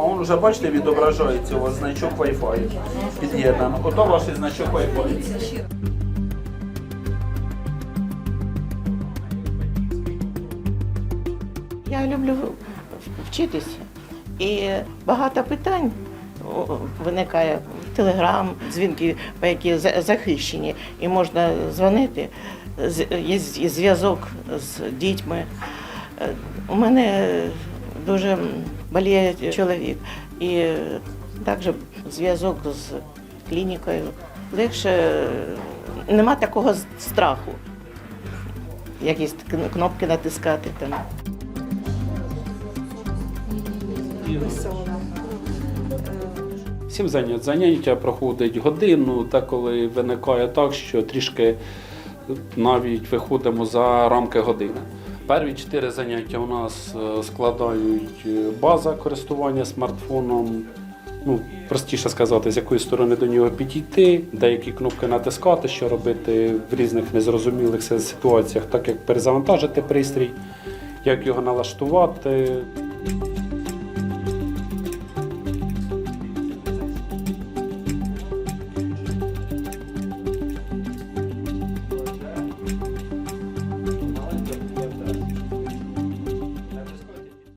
Он вже бачите, відображається у вас значок Wi-Fi під'єднано. Ото ваш значок Wi-Fi. Я люблю вчитися. І багато питань виникає в телеграм, дзвінки, по які захищені, і можна дзвонити. Є зв'язок з дітьми. Е, У мене дуже боліє чоловік. І також зв'язок з клінікою. Легше нема такого страху. Якісь кнопки натискати там. Сім занять. Заняття проходить годину, та коли виникає так, що трішки навіть виходимо за рамки години. Перві чотири заняття у нас е, складають е, база користування смартфоном. Ну, простіше сказати, з якої сторони до нього підійти, деякі кнопки натискати, що робити в різних незрозумілих ситуаціях, так як перезавантажити пристрій, як його налаштувати.